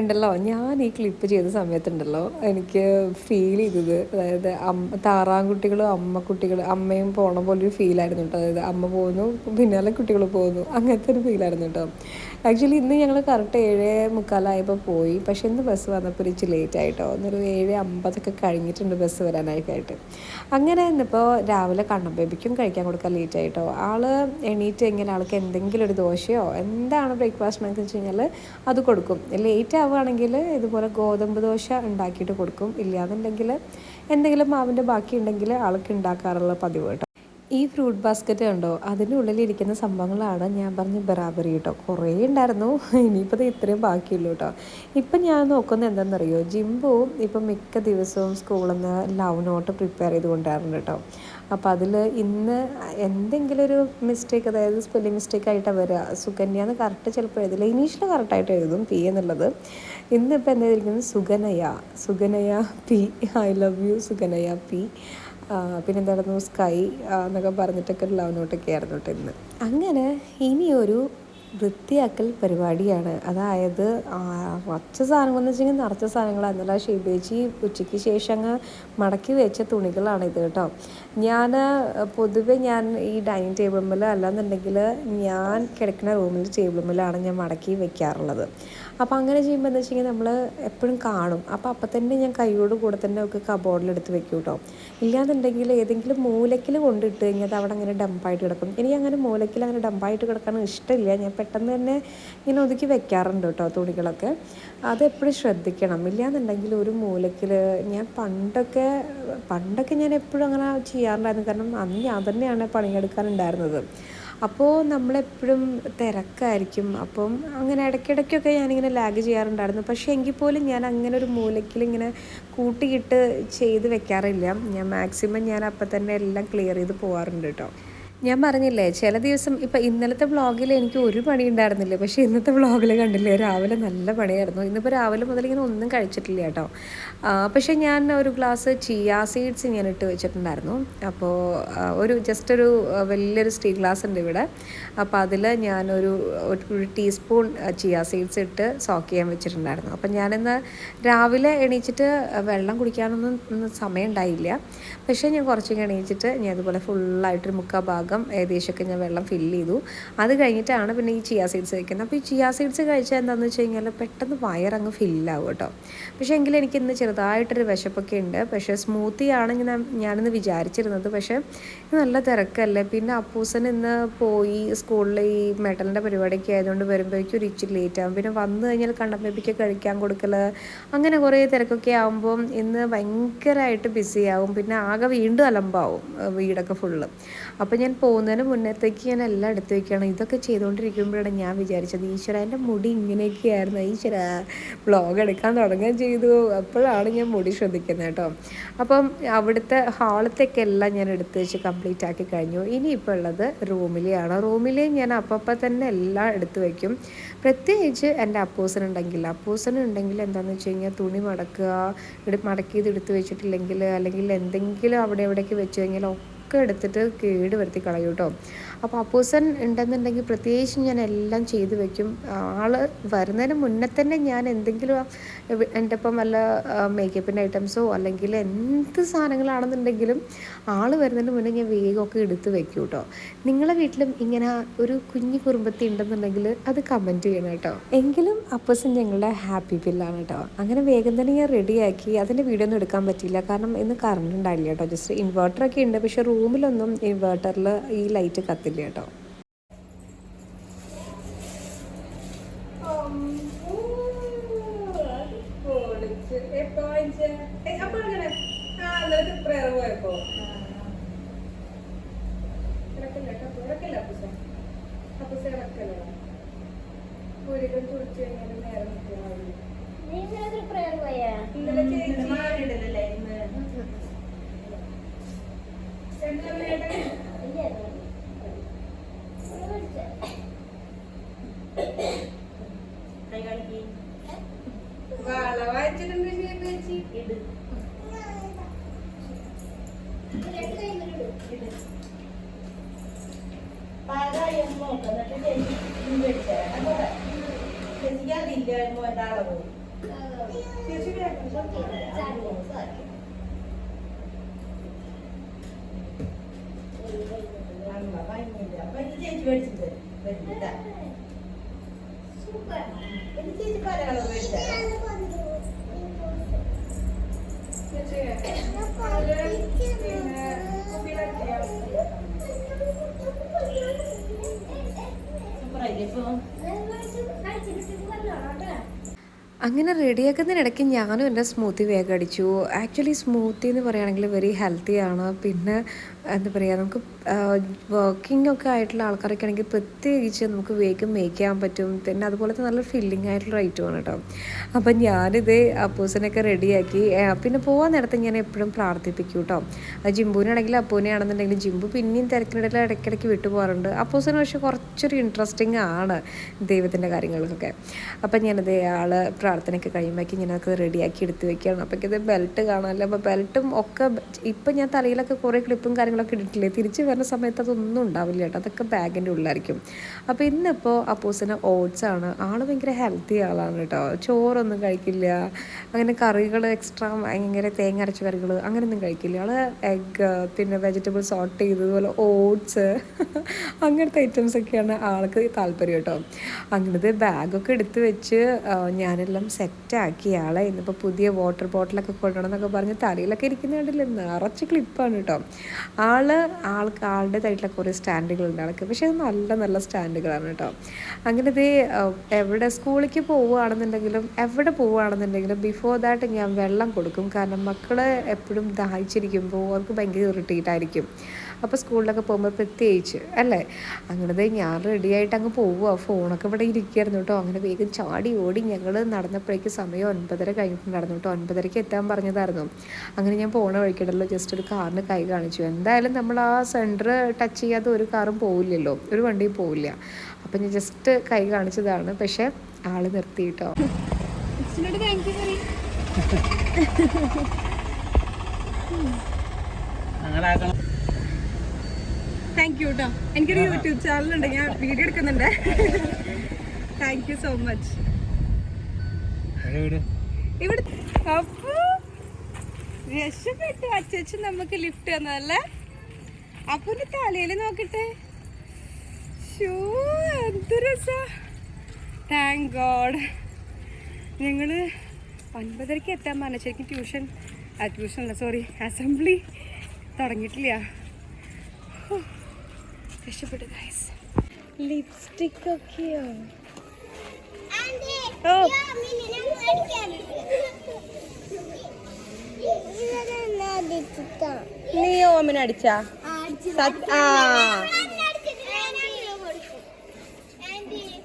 ഉണ്ടല്ലോ. ഞാൻ ഈ ക്ലിപ്പ് ചെയ്ത സമയത്തുണ്ടല്ലോ എനിക്ക് ഫീൽ ചെയ്തത്. അതായത് അമ്മ താറാൻകുട്ടികളും അമ്മക്കുട്ടികൾ അമ്മയും പോണ പോലെ ഒരു ഫീലായിരുന്നു കേട്ടോ അതായത് അമ്മ പോകുന്നു പിന്നാലെ കുട്ടികൾ പോകുന്നു അങ്ങനത്തെ ഒരു ഫീലായിരുന്നു കേട്ടോ ആക്ച്വലി ഇന്ന് ഞങ്ങൾ കറക്റ്റ് ഏഴ് മുക്കാലായപ്പോൾ പോയി. പക്ഷേ ഇന്ന് ബസ് വന്നപ്പോൾ ഒരു ഇച്ചിരി ലേറ്റ് ആയിട്ടോ ഒന്നൊരു ഏഴ് അമ്പതൊക്കെ കഴിഞ്ഞിട്ടുണ്ട് ബസ് വരാനായിട്ടായിട്ട്. അങ്ങനെ ഇന്നിപ്പോൾ രാവിലെ കണ്ണബേബിക്കും കഴിക്കാൻ കൊടുക്കാൻ ലേറ്റ് ആയിട്ടോ ആൾ എണീറ്റ് ഇങ്ങനെ ആൾക്ക് എന്തെങ്കിലും ഒരു ദോശയോ എന്താണ് ബ്രേക്ക്ഫാസ്റ്റ് എന്നൊക്കെ വെച്ച് കഴിഞ്ഞാൽ അത് കൊടുക്കും. ലേറ്റ് ആവുകയാണെങ്കിൽ ഇതുപോലെ ഗോതമ്പ് ദോശ ഉണ്ടാക്കിയിട്ട് കൊടുക്കും. ഇല്ലാന്നുണ്ടെങ്കിൽ എന്തെങ്കിലും മാവിന്റെ ബാക്കി ഉണ്ടെങ്കിൽ ആൾക്ക് ഉണ്ടാക്കാറുള്ള പതിവ് കേട്ടോ. ഈ ഫ്രൂട്ട് ബാസ്ക്കറ്റ് കണ്ടോ? അതിന്റെ ഉള്ളിലിരിക്കുന്ന സംഭവങ്ങളാണ് ഞാൻ പറഞ്ഞ ബറാബറി കേട്ടോ. കുറേ ഉണ്ടായിരുന്നു. ഇനിയിപ്പോൾ ഇത് ഇത്രയും ബാക്കിയുള്ളൂ കേട്ടോ. ഇപ്പം ഞാൻ നോക്കുന്നത് എന്താണെന്നറിയോ? ജിംബു ഇപ്പം മിക്ക ദിവസവും സ്കൂളിൽ നിന്ന് ലവ് നോട്ട് പ്രിപ്പയർ ചെയ്ത് കൊണ്ടായിരുന്നു കേട്ടോ. അപ്പോൾ അതിൽ ഇന്ന് എന്തെങ്കിലും ഒരു മിസ്റ്റേക്ക് അതായത് സ്പെല്ലിംഗ് മിസ്റ്റേക്ക് ആയിട്ടാണ് വരിക സുകന്യ എന്ന് കറക്റ്റ് ചിലപ്പോൾ എഴുതില്ല ഇനീഷ്യൽ കറക്റ്റായിട്ട് എഴുതും പി എന്നുള്ളത്. ഇന്നിപ്പോൾ എന്താ ഇരിക്കുന്നത് Suganya Suganya P I love you Suganya P പിന്നെ പിന്നെന്തായിരുന്നു? സ്കൈ എന്നൊക്കെ പറഞ്ഞിട്ടൊക്കെ ലവ് നോട്ടൊക്കെ ആയിരുന്നു കേട്ടോ ഇന്ന്. അങ്ങനെ ഇനിയൊരു വൃത്തിയാക്കൽ പരിപാടിയാണ്. അതായത് കുറച്ച് സാധനങ്ങളെന്ന് വെച്ചെങ്കിൽ നിറച്ച സാധനങ്ങളായിരുന്നില്ല ഷീബേച്ചി ഉച്ചയ്ക്ക് ശേഷം അങ്ങ് മടക്കി വെച്ച തുണികളാണ് ഇത് കേട്ടോ. ഞാൻ പൊതുവെ ഞാൻ ഈ ഡൈനിങ് ടേബിൾ ടേബിളിൽ അല്ലാന്നുണ്ടെങ്കിൽ ഞാൻ കിടക്കുന്ന റൂമിൽ ടേബിൾ മേലാണ് ഞാൻ മടക്കി വെക്കാറുള്ളത്. അപ്പോൾ അങ്ങനെ ചെയ്യുമ്പോൾ എന്താ വെച്ച് കഴിഞ്ഞാൽ നമ്മൾ എപ്പോഴും കാണും. അപ്പോൾ അപ്പം തന്നെ ഞാൻ കൈയോട് കൂടെ തന്നെ ഒക്കെ കബോർഡിൽ എടുത്ത് വെക്കും കേട്ടോ ഇല്ലാന്നുണ്ടെങ്കിൽ ഏതെങ്കിലും മൂലക്കിൽ കൊണ്ടിട്ട് കഴിഞ്ഞാൽ അത് അവിടെ അങ്ങനെ ഡംപായിട്ട് കിടക്കും. എനിക്ക് അങ്ങനെ മൂലക്കിൽ അങ്ങനെ ഡംപായിട്ട് കിടക്കാൻ ഇഷ്ടമില്ല. ഞാൻ പെട്ടെന്ന് തന്നെ ഇങ്ങനെ ഒതുക്കി വെക്കാറുണ്ട് കേട്ടോ തുണികളൊക്കെ. അത് എപ്പോഴും ശ്രദ്ധിക്കണം. ഇല്ലാന്നുണ്ടെങ്കിൽ ഒരു മൂലക്കിൽ ഞാൻ പണ്ടൊക്കെ പണ്ടൊക്കെ ഞാൻ എപ്പോഴും അങ്ങനെ ചെയ്യാറുണ്ടായിരുന്നു. കാരണം അന്ന് ഞാൻ തന്നെയാണ് പണിയെടുക്കാനുണ്ടായിരുന്നത്. അപ്പോൾ നമ്മളെപ്പോഴും തിരക്കായിരിക്കും. അപ്പം അങ്ങനെ ഇടയ്ക്കിടയ്ക്കൊക്കെ ഞാനിങ്ങനെ ലാഗ് ചെയ്യാറുണ്ടായിരുന്നു. പക്ഷേ എങ്കിൽ പോലും ഞാൻ അങ്ങനെ ഒരു മൂലയ്ക്കിൽ ഇങ്ങനെ കൂട്ടിയിട്ട് ചെയ്ത് വെക്കാറില്ല. ഞാൻ മാക്സിമം ഞാൻ അപ്പം തന്നെ എല്ലാം ക്ലിയർ ചെയ്ത് പോകാറുണ്ട് കേട്ടോ ഞാൻ പറഞ്ഞില്ലേ ചില ദിവസം ഇപ്പം ഇന്നലത്തെ വ്ളോഗിൽ എനിക്ക് ഒരു പണി ഉണ്ടായിരുന്നില്ല. പക്ഷേ ഇന്നത്തെ വ്ളോഗിൽ കണ്ടില്ലേ രാവിലെ നല്ല പണിയായിരുന്നു. ഇന്നിപ്പോൾ രാവിലെ മുതൽ ഇങ്ങനെ ഒന്നും കഴിച്ചിട്ടില്ല കേട്ടോ. പക്ഷേ ഞാൻ ഒരു ഗ്ലാസ് ചിയ സീഡ്സ് ഞാൻ ഇട്ട് വെച്ചിട്ടുണ്ടായിരുന്നു. അപ്പോൾ ഒരു ജസ്റ്റ് ഒരു വലിയൊരു സ്റ്റീൽ ഗ്ലാസ് ഉണ്ട് ഇവിടെ. അപ്പോൾ അതിൽ ഞാനൊരു ഒരു- ടീസ്പൂൺ ചിയ സീഡ്സ് ഇട്ട് സോക്ക് ചെയ്യാൻ വെച്ചിട്ടുണ്ടായിരുന്നു. അപ്പം ഞാനിന്ന് രാവിലെ എണീച്ചിട്ട് വെള്ളം കുടിക്കാനൊന്നും സമയം ഉണ്ടായില്ല. പക്ഷേ ഞാൻ കുറച്ചൊക്കെ എണീച്ചിട്ട് ഞാൻ അതുപോലെ ഫുള്ളായിട്ടൊരു മുക്കാൽ ഭാഗം ഏകദേശമൊക്കെ ഞാൻ വെള്ളം ഫില്ല് ചെയ്തു. അത് കഴിഞ്ഞിട്ടാണ് പിന്നെ ഈ ചിയാ സീഡ്സ് കഴിക്കുന്നത് അപ്പോൾ ഈ ചിയാ സീഡ്സ് കഴിച്ചാൽ എന്താണെന്ന് വെച്ച് കഴിഞ്ഞാൽ പെട്ടെന്ന് വയറങ്ങ് ഫില്ലാവും കേട്ടോ. പക്ഷേ എങ്കിലും എനിക്ക് ഇന്ന് ചെറുതായിട്ടൊരു വിശപ്പൊക്കെ ഉണ്ട്. പക്ഷേ സ്മൂത്തി ആണ് ഞാൻ ഞാനിന്ന് വിചാരിച്ചിരുന്നത്. പക്ഷേ നല്ല തിരക്കല്ലേ. പിന്നെ അപ്പൂസൻ ഇന്ന് പോയി സ്കൂളിൽ ഈ മെഡലിന്റെ പരിപാടിയൊക്കെ ആയതുകൊണ്ട് വരുമ്പോഴേക്കും ഒരു ഇച്ചിരി ലേറ്റ് ആകും പിന്നെ വന്നു കഴിഞ്ഞാൽ കണ്ടമ്പേപ്പിക്ക് കഴിക്കാൻ കൊടുക്കൽ അങ്ങനെ കുറേ തിരക്കൊക്കെ ആകുമ്പം ഇന്ന് ഭയങ്കരമായിട്ട് ബിസി ആവും. പിന്നെ ആകെ വീണ്ടും അലമ്പാവും വീടൊക്കെ ഫുള്ള് അപ്പോൾ ഞാൻ പോകുന്നതിന് മുന്നത്തേക്ക് ഞാൻ എല്ലാം എടുത്ത് വെക്കുകയാണ്. ഇതൊക്കെ ചെയ്തുകൊണ്ടിരിക്കുമ്പോഴാണ് ഞാൻ വിചാരിച്ചത് ഈശ്വര എന്റെ മുടി ഇങ്ങനെയൊക്കെയായിരുന്നു. ഈശ്വര വ്ളോഗ് എടുക്കാൻ തുടങ്ങുകയും ചെയ്തു. അപ്പോഴാണ് ഞാൻ മുടി ശ്രദ്ധിക്കുന്നത് കേട്ടോ. അപ്പം അവിടുത്തെ ഹാളത്തേക്ക് എല്ലാം ഞാൻ എടുത്ത് വെച്ച് കംപ്ലീറ്റ് ആക്കി കഴിഞ്ഞു. ഇനിയിപ്പോൾ ഉള്ളത് റൂമിലെയാണ്. റൂമിലെ ഞാൻ അപ്പം തന്നെ എല്ലാം എടുത്ത് വയ്ക്കും പ്രത്യേകിച്ച് എന്റെ അപ്പൂസനുണ്ടെങ്കിൽ അപ്പൂസനുണ്ടെങ്കിൽ എന്താണെന്ന് വെച്ച് കഴിഞ്ഞാൽ തുണി മടക്കുക മടക്കിയത് എടുത്ത് വെച്ചിട്ടില്ലെങ്കിൽ അല്ലെങ്കിൽ എന്തെങ്കിലും അവിടെ എവിടേക്ക് വെച്ച് കഴിഞ്ഞാൽ ഒക്കെ എടുത്തിട്ട് കേട് വരുത്തി കളയും കേട്ടോ അപ്പോൾ അപ്പൂസൻ ഉണ്ടെന്നുണ്ടെങ്കിൽ പ്രത്യേകിച്ചും ഞാൻ എല്ലാം ചെയ്തു വെക്കും. ആൾ വരുന്നതിന് മുന്നേ തന്നെ ഞാൻ എന്തെങ്കിലും എന്റെ ഇപ്പം വല്ല മേക്കപ്പിന്റെ ഐറ്റംസോ അല്ലെങ്കിൽ എന്ത് സാധനങ്ങളാണെന്നുണ്ടെങ്കിലും ആൾ വരുന്നതിന് മുന്നേ ഞാൻ വേഗമൊക്കെ എടുത്ത് വെക്കും കേട്ടോ. നിങ്ങളെ വീട്ടിലും ഇങ്ങനെ ഒരു കുഞ്ഞു കുറുമ്പത്തി ഉണ്ടെന്നുണ്ടെങ്കിൽ അത് കമന്റ് ചെയ്യണം കേട്ടോ. എങ്കിലും അപ്പസൻ ഞങ്ങളുടെ ഹാപ്പി ബില്ലാണ് കേട്ടോ. അങ്ങനെ വേഗം തന്നെ ഞാൻ റെഡിയാക്കി അതിന്റെ വീഡിയോ ഒന്നും എടുക്കാൻ പറ്റിയില്ല. കാരണം ഇന്ന് കറണ്ട് ഉണ്ടായില്ല കേട്ടോ. ജസ്റ്റ് ഇൻവേർട്ടറൊക്കെ ഉണ്ട്. പക്ഷേ റൂമിലൊന്നും ഇൻവേർട്ടറിൽ ഈ ലൈറ്റ് കത്തില്ല കേട്ടോ. या दिल्या आहेत मग डाळ त्याची बी Super. അങ്ങനെ റെഡിയാക്കുന്നതിനിടയ്ക്ക് ഞാനും എന്റെ സ്മൂത്തി വേഗം അടിച്ചു. ആക്ച്വലി സ്മൂത്തി എന്ന് പറയുകയാണെങ്കിൽ വെരി ഹെൽത്തി ആണ്. പിന്നെ എന്താ പറയുക നമുക്ക് വർക്കിംഗ് ഒക്കെ ആയിട്ടുള്ള ആൾക്കാരൊക്കെ ആണെങ്കിൽ പ്രത്യേകിച്ച് നമുക്ക് വേഗം മേക്ക് ചെയ്യാൻ പറ്റും. പിന്നെ അതുപോലെ തന്നെ നല്ല ഫില്ലിംഗ് ആയിട്ടുള്ള ഐറ്റമാണ് കേട്ടോ. അപ്പം ഞാനിത് അപ്പൂസിനൊക്കെ റെഡിയാക്കി പിന്നെ പോകാൻ നേരത്തെ ഞാൻ എപ്പോഴും പ്രാർത്ഥിപ്പിക്കും കേട്ടോ. ജിമ്പുവിനാണെങ്കിൽ അപ്പൂനെ ആണെന്നുണ്ടെങ്കിൽ ജിമ്പു പിന്നെയും തിരക്കിനിടയിൽ ഇടയ്ക്കിടയ്ക്ക് വിട്ടു പോകാറുണ്ട് അപ്പൂസിന് പക്ഷേ കുറച്ചൊരു ഇൻട്രസ്റ്റിംഗ് ആണ് ദൈവത്തിന്റെ കാര്യങ്ങൾക്കൊക്കെ. അപ്പം ഞാനത് ആൾ പ്രാർത്ഥനയൊക്കെ കഴിയുമ്പോഴേക്കും ഞാനത് റെഡിയാക്കി എടുത്ത് വെക്കുകയാണ്. അപ്പോൾ ഇത് ബെൽറ്റ് കാണാമല്ലോ അപ്പോൾ ബെൽറ്റും ഒക്കെ ഇപ്പം ഞാൻ തലയിലൊക്കെ കുറേ ക്ലിപ്പും കാര്യങ്ങളൊക്കെ ഇട്ടിട്ടില്ലേ? തിരിച്ച് വരുന്ന സമയത്ത് അതൊന്നും ഉണ്ടാവില്ല കേട്ടോ. അതൊക്കെ ബാഗിന്റെ ഉള്ളിലായിരിക്കും. അപ്പോൾ ഇന്നിപ്പോൾ അപ്പൂസിന് ഓട്സ് ആണ്. ആൾ ഭയങ്കര ഹെൽത്തി ആളാണ് കേട്ടോ. ചോറൊന്നും കഴിക്കില്ല. അങ്ങനെ കറികൾ എക്സ്ട്രാ ഭയങ്കര തേങ്ങ അരച്ച കറികൾ അങ്ങനെയൊന്നും കഴിക്കില്ല. ആൾ എഗ്ഗ് പിന്നെ വെജിറ്റബിൾ സോട്ട് ചെയ്തതുപോലെ ഓട്സ് അങ്ങനത്തെ ഐറ്റംസ് ഒക്കെയാണ് ആൾക്ക് താല്പര്യം കേട്ടോ. അങ്ങനത്തെ ബാഗൊക്കെ എടുത്ത് വെച്ച് ഞാനെല്ലാം സെറ്റാക്കി ആളെ ഇന്നിപ്പോൾ പുതിയ വാട്ടർ ബോട്ടിലൊക്കെ കൊണ്ടുവരണം എന്നൊക്കെ പറഞ്ഞ് തലയിലൊക്കെ ഇരിക്കുന്ന കണ്ടില്ല നിറച്ച് ക്ലിപ്പാണ് കേട്ടോ. ആൾ ആൾക്ക് ആളുടേതായിട്ടുള്ള കുറേ സ്റ്റാൻഡുകളുണ്ട് അതൊക്കെ. പക്ഷേ അത് നല്ല നല്ല സ്റ്റാൻഡുകളാണ് കേട്ടോ. അങ്ങനെ ഇത് എവിടെ സ്കൂളിലേക്ക് പോവുകയാണെന്നുണ്ടെങ്കിലും എവിടെ പോവുകയാണെന്നുണ്ടെങ്കിലും ബിഫോർ ദാറ്റ് ഞാൻ വെള്ളം കൊടുക്കും. കാരണം മക്കൾ എപ്പോഴും ദാഹിച്ചിരിക്കുമ്പോൾ അവർക്ക് ഭയങ്കര ഇറിറ്റേറ്റ് ആയിരിക്കും. അപ്പോൾ സ്കൂളിലൊക്കെ പോകുമ്പോൾ പ്രത്യേകിച്ച് അല്ലേ? അങ്ങനത്തെ ഞാൻ റെഡി ആയിട്ട് അങ്ങ് പോവുക ഫോണൊക്കെ ഇവിടെ ഇരിക്കുകയായിരുന്നു കേട്ടോ. അങ്ങനെ വേഗം ചാടി ഓടി ഞങ്ങൾ നടന്നപ്പോഴേക്ക് സമയം ഒൻപതര കഴിഞ്ഞിട്ടുണ്ടായിരുന്നു കേട്ടോ. ഒൻപതരയ്ക്ക് എത്താൻ പറഞ്ഞതായിരുന്നു. അങ്ങനെ ഞാൻ പോണ വഴിക്കിടല്ലോ ജസ്റ്റ് ഒരു കാറിന് കൈ കാണിച്ചു. എന്തായാലും നമ്മൾ ആ സെന്റർ ടച്ച് ചെയ്യാതെ ഒരു കാറും പോവില്ലല്ലോ. ഒരു വണ്ടിയും പോവില്ല. അപ്പം ഞാൻ ജസ്റ്റ് കൈ കാണിച്ചതാണ്. പക്ഷേ ആൾ നിർത്തി കേട്ടോ. അങ്ങനെ ആക്കണം താങ്ക് യു കേട്ടോ എനിക്കൊരു യൂട്യൂബ് ചാനലുണ്ട് ഞാൻ വീഡിയോ എടുക്കുന്നുണ്ട്. താങ്ക് യു സോ മച്ച് ഇവിടെ. അപ്പോ രക്ഷപ്പെട്ടു. അച്ഛൻ നമുക്ക് ലിഫ്റ്റ് തന്നതല്ലേ? അപ്പുന്റെ തലയിൽ നോക്കട്ടെ. ഷൂ എന്ത് രസ. താങ്ക് ഗോഡ് ഞങ്ങൾ ഒൻപതരയ്ക്ക് എത്താൻ പറഞ്ഞു. ശരിക്കും ട്യൂഷൻ ട്യൂഷൻ അല്ല സോറി അസംബ്ലി തുടങ്ങിയിട്ടില്ല. രക്ഷപ്പെട്ടു ഗൈസ് ലിപ്സ്റ്റിക് ഒക്കെയോ? ഓ. നീ ഓമന അടിച്ചാ? സത്- ആ.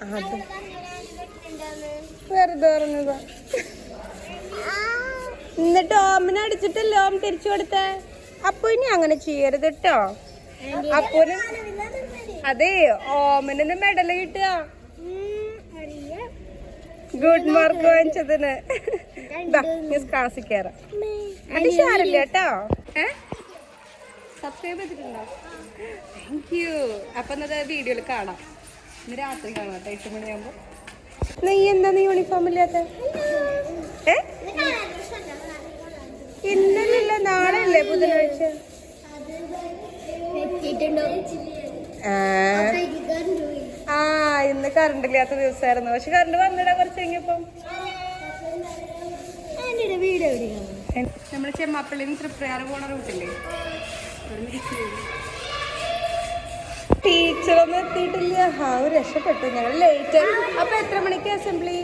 അത്. വെറുതെ പറഞ്ഞതാ. എന്നിട്ട് ഓമന അടിച്ചിട്ടല്ലേ ഓം തിരിച്ചു കൊടുത്തേ? അപ്പൊ ഇനി അങ്ങനെ ചെയ്യരുത് കേട്ടോ അപ്പോന് അതെ ഓമനൊന്ന് മെഡൽ കിട്ടുക. ഗുഡ് മാർക്ക് വാങ്ങിച്ചതിന്. ക്ലാസ്സിൽ കയറാം അത് ഷാറില്ല കേട്ടോ. സബ്സ്ക്രൈബ് ചെയ്തിട്ടുണ്ടോ? താങ്ക് യു അപ്പൊ എന്നത് വീഡിയോയിൽ കാണാം. ഇന്ന് രാത്രി കാണാം കേട്ടോ എട്ട് മണിയാകുമ്പോ നീ എന്താ നീ യൂണിഫോം ഇല്ലാത്ത? ഏ? ഇന്നല്ല നാളെ അല്ലേ ബുധനാഴ്ച? ആ. ആ ഇന്ന് കറണ്ട് ഇല്ലാത്ത ദിവസമായിരുന്നു പക്ഷെ കറണ്ട് വന്നിടാ കുറച്ച് കഴിഞ്ഞപ്പം നമ്മുടെ ചെമ്മാപ്പള്ളിയിൽ നിന്ന് തൃപ്രയാറ് പോണ റൂട്ടില്ലേ? ടീച്ചറൊന്നും എത്തിയിട്ടില്ല. ആ ഒരു രക്ഷപ്പെട്ടു. ഞങ്ങൾ ലേറ്റ് ആയി. അപ്പൊ എത്ര മണിക്ക് അസംബ്ലി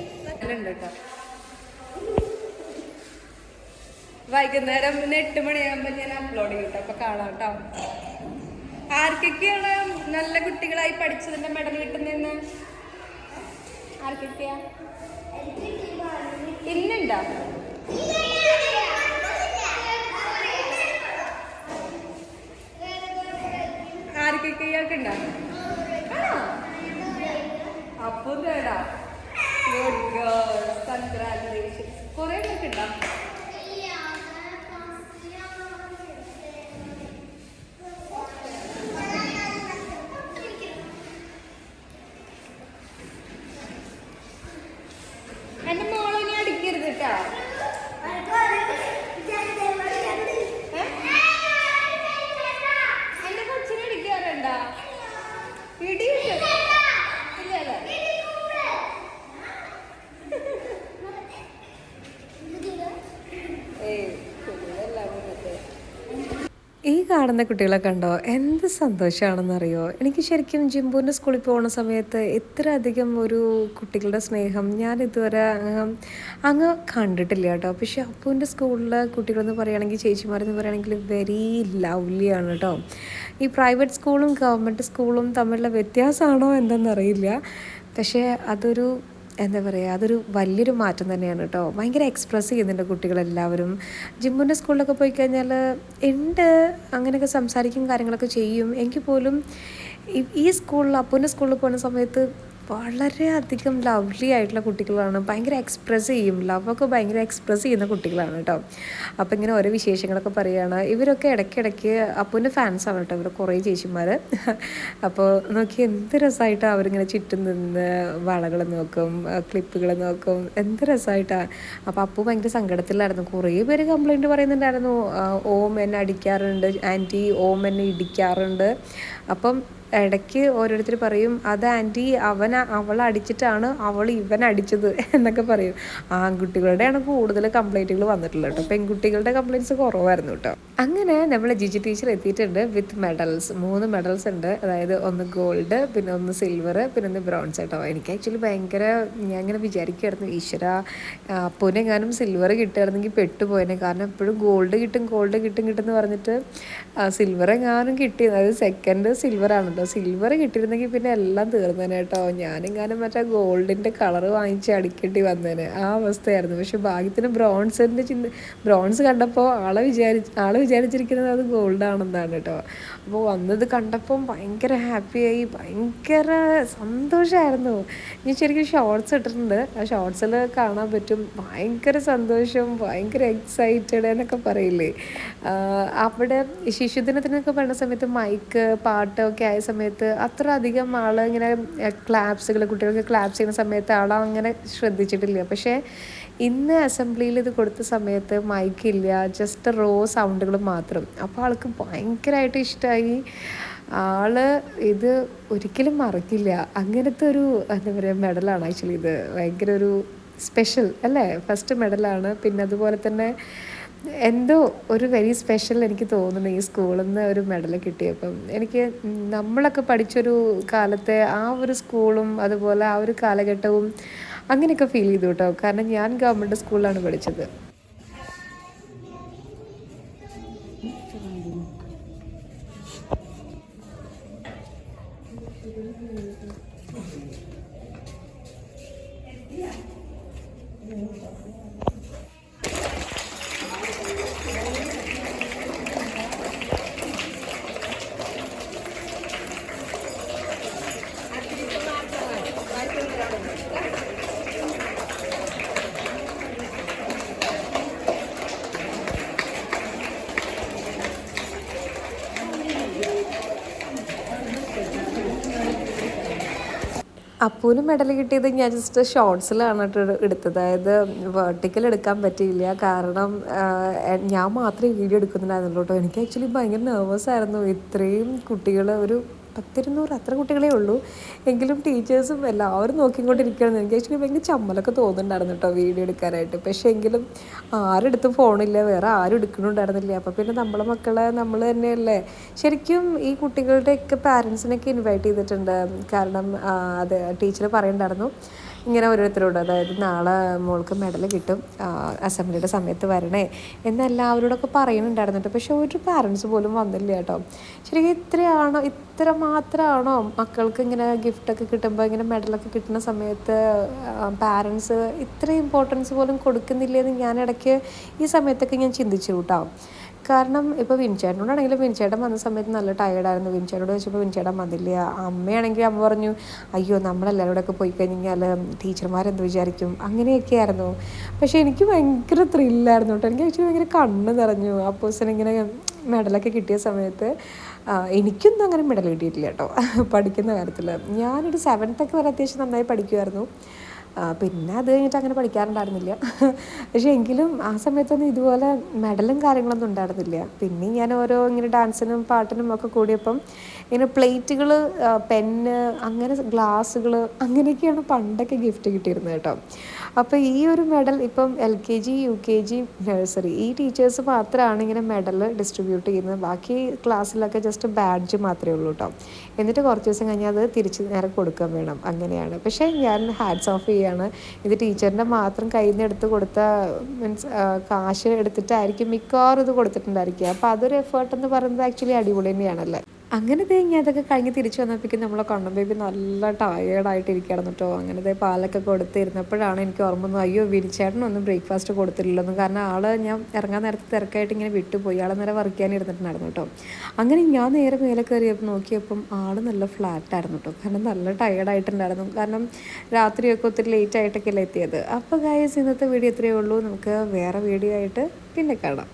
കേട്ടോ വൈകുന്നേരം എട്ട് മണിയാകുമ്പോ ഞാൻ അപ്ലോഡ് ചെയ്യും കേട്ടോ അപ്പൊ കാണാം കേട്ടോ ആർക്കൊക്കെയാണ് നല്ല കുട്ടികളായി പഠിച്ചതിന്റെ മെഡൽ കിട്ടുന്നതെന്ന്? ആർക്കൊക്കെയാ? ഇന്നുണ്ടോ? ആർക്കൊക്കെ ഇയാൾക്കുണ്ടോ? അപ്പൊ കേടാ ഗുഡ് ഗേൾസ് പേർക്കുണ്ടോ കാണുന്ന കുട്ടികളെ കണ്ടോ? എന്ത് സന്തോഷമാണെന്നറിയോ എനിക്ക് ശരിക്കും ജിംബുവിന്റെ സ്കൂളിൽ പോകുന്ന സമയത്ത് ഇത്ര അധികം ഒരു കുട്ടികളുടെ സ്നേഹം ഞാൻ ഇതുവരെ അങ്ങ് കണ്ടിട്ടില്ല കേട്ടോ. പക്ഷെ അപ്പുവിന്റെ സ്കൂളിലെ കുട്ടികളെന്ന് പറയുകയാണെങ്കിൽ ചേച്ചിമാരെന്ന് പറയുകയാണെങ്കിൽ വെരി ലവ്ലിയാണ് കേട്ടോ. ഈ പ്രൈവറ്റ് സ്കൂളും ഗവൺമെന്റ് സ്കൂളും തമ്മിലുള്ള വ്യത്യാസമാണോ എന്തെന്നറിയില്ല. പക്ഷേ അതൊരു എന്താ പറയുക അതൊരു വലിയൊരു മാറ്റം തന്നെയാണ് കേട്ടോ. ഭയങ്കര എക്സ്പ്രസ് ചെയ്യുന്നുണ്ട് കുട്ടികളെല്ലാവരും. ജിമ്മുന്റെ സ്കൂളിലൊക്കെ പോയി കഴിഞ്ഞാൽ ഉണ്ട് അങ്ങനെയൊക്കെ സംസാരിക്കും കാര്യങ്ങളൊക്കെ ചെയ്യും. എങ്കിൽ പോലും ഈ- സ്കൂളിൽ അപ്പൂന്റെ സ്കൂളിൽ പോകുന്ന സമയത്ത് വളരെയധികം ലവ്ലി ആയിട്ടുള്ള കുട്ടികളാണ്. ഭയങ്കര എക്സ്പ്രസ് ചെയ്യും. ലവൊക്കെ ഭയങ്കര എക്സ്പ്രസ് ചെയ്യുന്ന കുട്ടികളാണ് കേട്ടോ അപ്പോൾ ഇങ്ങനെ ഓരോ വിശേഷങ്ങളൊക്കെ പറയുകയാണ് ഇവരൊക്കെ ഇടയ്ക്കിടയ്ക്ക് അപ്പൂന്റെ ഫാൻസാണ് കേട്ടോ ഇവർ കുറേ ചേച്ചിമാർ അപ്പോൾ നോക്കി എന്ത് രസമായിട്ടാണ് അവരിങ്ങനെ ചുറ്റും നിന്ന് വളകൾ നോക്കും ക്ലിപ്പുകൾ നോക്കും. എന്ത് രസമായിട്ടാണ് അപ്പോൾ അപ്പു ഭയങ്കര സങ്കടത്തിലായിരുന്നു. കുറേ പേര് കംപ്ലൈന്റ് പറയുന്നുണ്ടായിരുന്നു. ഓം എന്നെ അടിക്കാറുണ്ട്. ആന്റി ഓം എന്നെ ഇടിക്കാറുണ്ട്. അപ്പം ഇടയ്ക്ക് ഓരോരുത്തർ പറയും അത് ആന്റി അവൻ അവൾ അടിച്ചിട്ടാണ് അവൾ ഇവൻ അടിച്ചത് എന്നൊക്കെ പറയും. ആൺകുട്ടികളുടെയാണ് കൂടുതൽ കംപ്ലൈന്റുകൾ വന്നിട്ടുള്ളത് കേട്ടോ. പെൺകുട്ടികളുടെ കംപ്ലൈന്റ്സ് കുറവായിരുന്നു കേട്ടോ. അങ്ങനെ നമ്മൾ ജിജി ടീച്ചർ എത്തിയിട്ടുണ്ട് വിത്ത് മെഡൽസ്. മൂന്ന് മെഡൽസ് ഉണ്ട്. അതായത് ഒന്ന് ഗോൾഡ് പിന്നെ ഒന്ന് സിൽവർ പിന്നെ ഒന്ന് ബ്രോൺസ് കേട്ടോ. എനിക്ക് ആക്ച്വലി ഭയങ്കര ഞാൻ ഇങ്ങനെ വിചാരിക്കുമായിരുന്നു ഈശ്വര അപ്പൂനെങ്ങാനും സിൽവർ കിട്ടുകയായിരുന്നെങ്കിൽ പെട്ടുപോയനെ. കാരണം എപ്പോഴും ഗോൾഡ് കിട്ടും ഗോൾഡ് കിട്ടും കിട്ടും എന്ന് പറഞ്ഞിട്ട് സിൽവർ എങ്ങാനും കിട്ടി. അതായത് സെക്കൻഡ് ആണ്. കേട്ടോ സിൽവർ കിട്ടിയിരുന്നെങ്കിൽ പിന്നെ എല്ലാം തീർന്നേനെ കേട്ടോ. ഞാനെങ്ങാനും മറ്റേ ഗോൾഡിന്റെ കളർ വാങ്ങിച്ച് അടിക്കേണ്ടി വന്നേനെ. ആ അവസ്ഥയായിരുന്നു. പക്ഷെ ഭാഗ്യത്തിന് ബ്രോൺസിന്റെ ചിന്ത ബ്രോൺസ് കണ്ടപ്പോൾ ആളെ വിചാരിച്ച് ആളെ വിചാരിച്ചിരിക്കുന്നത് അത് ഗോൾഡാണെന്നാണ് കേട്ടോ. അപ്പോൾ വന്നത് കണ്ടപ്പം ഭയങ്കര ഹാപ്പിയായി ഭയങ്കര സന്തോഷമായിരുന്നു ഞാൻ ശരിക്കും ഷോർട്സ് ഇട്ടിട്ടുണ്ട്. ആ ഷോർട്സിൽ കാണാൻ പറ്റും. ഭയങ്കര സന്തോഷം ഭയങ്കര എക്സൈറ്റഡ് എന്നൊക്കെ പറയില്ലേ. അവിടെ ശിശുദിനത്തിനൊക്കെ പറയുന്ന സമയത്ത് മൈക്ക് പാട്ടൊക്കെ ആയ സമയത്ത് അത്ര അധികം ആൾ ഇങ്ങനെ ക്ലാപ്സുകൾ കുട്ടികൾക്ക് ക്ലാപ്സ് ചെയ്യുന്ന സമയത്ത് ആൾ അങ്ങനെ ശ്രദ്ധിച്ചിട്ടില്ല. പക്ഷേ ഇന്ന് അസംബ്ലിയിൽ ഇത് കൊടുത്ത സമയത്ത് മൈക്കില്ല ജസ്റ്റ് റോ സൗണ്ടുകൾ മാത്രം. അപ്പോൾ ആൾക്ക് ഭയങ്കരമായിട്ട് ഇഷ്ടമായി ആൾ ഇത് ഒരിക്കലും മറക്കില്ല. അങ്ങനത്തെ ഒരു എന്താ പറയുക മെഡലാണ് ആക്ച്വലി ഇത്. ഭയങ്കര ഒരു സ്പെഷ്യൽ അല്ലേ? ഫസ്റ്റ് മെഡലാണ്. പിന്നെ അതുപോലെ തന്നെ എന്തോ ഒരു വെരി സ്പെഷ്യൽ എനിക്ക് തോന്നുന്നു ഈ സ്കൂളിൽ നിന്ന് ഒരു മെഡൽ കിട്ടിയപ്പം. എനിക്ക് നമ്മളൊക്കെ പഠിച്ചൊരു കാലത്തെ ആ ഒരു സ്കൂളും അതുപോലെ ആ ഒരു കാലഘട്ടവും അങ്ങനെയൊക്കെ ഫീൽ ചെയ്തു കേട്ടോ. കാരണം ഞാൻ ഗവൺമെന്റ് സ്കൂളിലാണ് പഠിച്ചത്. അപ്പൂന് മെഡൽ കിട്ടിയത് ഞാൻ ജസ്റ്റ് ഷോർട്സിലാണ് എടുത്തത്. അതായത് വേർട്ടിക്കൽ എടുക്കാൻ പറ്റിയില്ല. കാരണം ഞാൻ മാത്രമേ വീഡിയോ എടുക്കുന്നുണ്ടായിരുന്നുള്ളൂ കേട്ടോ. എനിക്ക് ആക്ച്വലി ഭയങ്കര നെർവസ് ആയിരുന്നു. ഇത്രയും കുട്ടികൾ ഒരു പത്തിരുന്നൂറ് അത്ര കുട്ടികളേ ഉള്ളൂ. എങ്കിലും ടീച്ചേഴ്സും എല്ലാവരും നോക്കിക്കൊണ്ടിരിക്കുകയാണ് എനിക്ക് ആക്ച്വലി ഭയങ്കര ചമ്മലൊക്കെ തോന്നുന്നുണ്ടായിരുന്നു കേട്ടോ വീഡിയോ എടുക്കാനായിട്ട്. പക്ഷേ എങ്കിലും ആരെടുത്തും ഫോണില്ല വേറെ ആരും എടുക്കണുണ്ടായിരുന്നില്ല അപ്പോൾ പിന്നെ നമ്മളെ മക്കളെ നമ്മൾ തന്നെയല്ലേ. ശരിക്കും ഈ കുട്ടികളുടെയൊക്കെ പാരൻസിനൊക്കെ ഇൻവൈറ്റ് ചെയ്തിട്ടുണ്ട്. കാരണം അത് ടീച്ചർ പറയുന്നുണ്ടായിരുന്നു ഇങ്ങനെ ഓരോരുത്തരോട് അതായത് നാളെ മോൾക്ക് മെഡൽ കിട്ടും അസംബ്ലിയുടെ സമയത്ത് വരണേ എന്ന് എല്ലാവരോടൊക്കെ പറയുന്നുണ്ടായിരുന്നു പക്ഷെ ഒരു പാരൻസ് പോലും വന്നില്ല കേട്ടോ. ശരിക്കും ഇത്രയാണോ ഇത്ര മാത്രമാണോ മക്കൾക്ക് ഇങ്ങനെ ഗിഫ്റ്റൊക്കെ കിട്ടുമ്പോൾ ഇങ്ങനെ മെഡലൊക്കെ കിട്ടുന്ന സമയത്ത് പാരൻസ് ഇത്ര ഇമ്പോർട്ടൻസ് പോലും കൊടുക്കുന്നില്ലെന്ന് ഞാൻ ഇടയ്ക്ക് ഈ സമയത്തൊക്കെ ഞാൻ ചിന്തിച്ചു കേട്ടോ. കാരണം ഇപ്പോൾ വിൻചേട്ടനോടാണെങ്കിലും വിൻചേട്ടൻ വന്ന സമയത്ത് നല്ല ടയേർഡായിരുന്നു വിൻചേട്ടനോട് ചോദിച്ചപ്പോൾ വിൻചേട്ടൻ വന്നില്ല. അമ്മയാണെങ്കിൽ അമ്മ പറഞ്ഞു അയ്യോ നമ്മളെല്ലാവരും കൂടെ ഒക്കെ പോയി കഴിഞ്ഞാൽ ടീച്ചർമാരെന്ത് വിചാരിക്കും? അങ്ങനെയൊക്കെ ആയിരുന്നു പക്ഷേ എനിക്ക് ഭയങ്കര ത്രില്ലായിരുന്നു കേട്ടോ. എനിക്ക് ഭയങ്കര കണ്ണ് നിറഞ്ഞു. പേഴ്സൺ ഇങ്ങനെ മെഡലൊക്കെ കിട്ടിയ സമയത്ത് എനിക്കൊന്നും അങ്ങനെ മെഡൽ കിട്ടിയിട്ടില്ല കേട്ടോ. പഠിക്കുന്ന കാര്യത്തിൽ ഞാനൊരു സെവൻത്തൊക്കെ വരെ അത്യാവശ്യം നന്നായി പഠിക്കുമായിരുന്നു പിന്നെ അത് കഴിഞ്ഞിട്ട് അങ്ങനെ പഠിക്കാറുണ്ടായിരുന്നില്ല. പക്ഷേ എങ്കിലും ആ സമയത്തൊന്നും ഇതുപോലെ മെഡലും കാര്യങ്ങളൊന്നും ഉണ്ടായിരുന്നില്ല. പിന്നെ ഞാൻ ഓരോ ഇങ്ങനെ ഡാൻസിനും പാട്ടിനും ഒക്കെ കൂടിയപ്പം ഇങ്ങനെ പ്ലേറ്റുകൾ പെന്ന് അങ്ങനെ ഗ്ലാസ്സുകൾ അങ്ങനെയൊക്കെയാണ് പണ്ടൊക്കെ ഗിഫ്റ്റ് കിട്ടിയിരുന്നത് കേട്ടോ. അപ്പോൾ ഈ ഒരു മെഡൽ ഇപ്പം L K G U K G nursery ഈ ടീച്ചേഴ്സ് മാത്രമാണ് ഇങ്ങനെ മെഡൽ ഡിസ്ട്രിബ്യൂട്ട് ചെയ്യുന്നത്. ബാക്കി ക്ലാസ്സിലൊക്കെ ജസ്റ്റ് ബാഡ്ജ് മാത്രമേ ഉള്ളൂ കേട്ടോ. എന്നിട്ട് കുറച്ച് ദിവസം കഴിഞ്ഞാൽ അത് തിരിച്ച് നേരെ കൊടുക്കാൻ വേണം. അങ്ങനെയാണ്. പക്ഷേ ഞാൻ ഹാറ്റ്സ് ഓഫ് ചെയ്യാണ്. ഇത് ടീച്ചറിന്റെ മാത്രം കയ്യിൽ നിന്ന് എടുത്ത് കൊടുത്ത മീൻസ് കാശ് എടുത്തിട്ടായിരിക്കും മിക്കവാറും ഇത് കൊടുത്തിട്ടുണ്ടായിരിക്കുക. അപ്പോൾ അതൊരു എഫേർട്ട് എന്ന് പറയുന്നത് ആക്ച്വലി അടിപൊളി തന്നെയാണല്ലേ? അങ്ങനെ ദേ ഞാൻ അതൊക്കെ കഴിഞ്ഞ് തിരിച്ചു വന്നപ്പോഴേക്കും നമ്മളെ കൊണ്ടം ബേബി നല്ല ടയേർഡായിട്ട് ഇരിക്കുകയായിരുന്നു കേട്ടോ. അങ്ങനെ ദേ പാലൊക്കെ കൊടുത്തിരുന്നപ്പോഴാണ് എനിക്ക് ഓർമ്മ വന്നു അയ്യോ വിരിച്ചേട്ടനൊന്നും ബ്രേക്ക്ഫാസ്റ്റ് കൊടുത്തില്ലല്ലോ. കാരണം ആൾ ഞാൻ ഇറങ്ങാൻ നേരത്തെ തിരക്കായിട്ട് ഇങ്ങനെ വിട്ടുപോയി. ആളെ നേരെ വർക്ക് ചെയ്യാൻ ഇരുന്നിട്ടുണ്ടായിരുന്നു കേട്ടോ. അങ്ങനെ ഞാൻ നേരെ മേലെ കയറിയപ്പോൾ നോക്കിയപ്പം ആൾ നല്ല ഫ്ലാറ്റായിരുന്നു കേട്ടോ. കാരണം നല്ല ടയേർഡായിട്ടുണ്ടായിരുന്നു കാരണം രാത്രിയൊക്കെ ഒത്തിരി ലേറ്റ് ആയിട്ടൊക്കെ അല്ലേ എത്തിയത്. അപ്പോൾ ഗായസ് ഇന്നത്തെ വീഡിയോ ഇത്രയേ ഉള്ളൂ. നമുക്ക് വേറെ വീഡിയോ ആയിട്ട് പിന്നെ കാണാം.